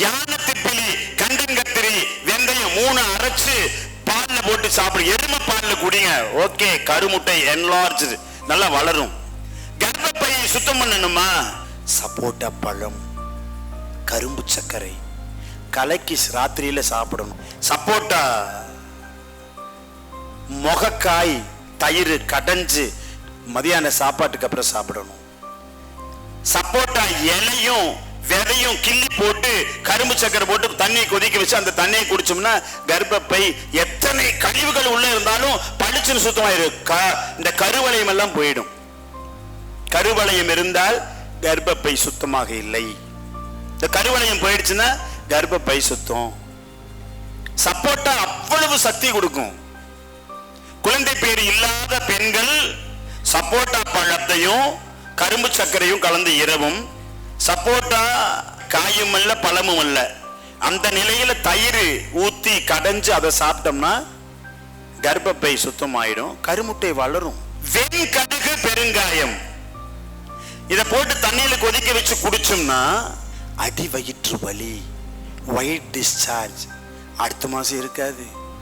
யானை திப்பிலி கண்டங்கத்திரி வெந்தயம் மூணு அரைச்சு பால்ல போட்டு சாப்பிடு. எருமை பால்ல குடிங்க. ஓகே கருமுட்டை என்லார்ஜ் நல்லா வளரும். கர்ப்பப்பையை சுத்தம் பண்ணணுமா? சப்போட்டா பழம் கரும்பு சர்க்கரை கலக்கி ராத்திரியில சாப்பிடணும். சப்போட்டா முகக்காய் தயிர் கடைஞ்சு மதியான சாப்பாட்டுக்கு அப்புறம் சாப்பிடணும். சப்போட்டா இலையும் விதையும் கிள்ளி போட்டு கரும்பு சக்கரை போட்டு தண்ணியை கொதிக்க வச்சு அந்த தண்ணியை குடிச்சோம்னா கர்ப்பப்பை எத்தனை கழிவுகள் உள்ள இருந்தாலும் பளிச்சுன்னு சுத்தமாயிருக்கு இந்த கருவளையம் எல்லாம் போயிடும். கருவளையம் இருந்தால் கர்ப்பப்பை சுத்தமாக இல்லை. இந்த கருவளையம் போயிடுச்சுன்னா கர்ப்பப்பை சுத்தம். சப்போட்டா அவ்வளவு சக்தி கொடுக்கும். குழந்தை பேர் இல்லாத பெண்கள் சப்போட்டா பழத்தையும் கரும்பு சர்க்கரையும் கலந்து இரவும் சப்போட்டா காயும் அல்ல பழமும் அல்ல. அந்த நிலையில தயிர் ஊத்தி கடைஞ்சு அதை சாப்பிட்டோம்னா கர்ப்பப்பை சுத்தமாயிடும் கருமுட்டை வளரும். வெண் கடுகு பெருங்காயம். இதை போட்டு தண்ணியில கொதிக்க வச்சு குடிச்சோம்னா அடி வயிற்று வலி ஒயிட் டிஸ்சார்ஜ் அடுத்த மாசம் இருக்காது.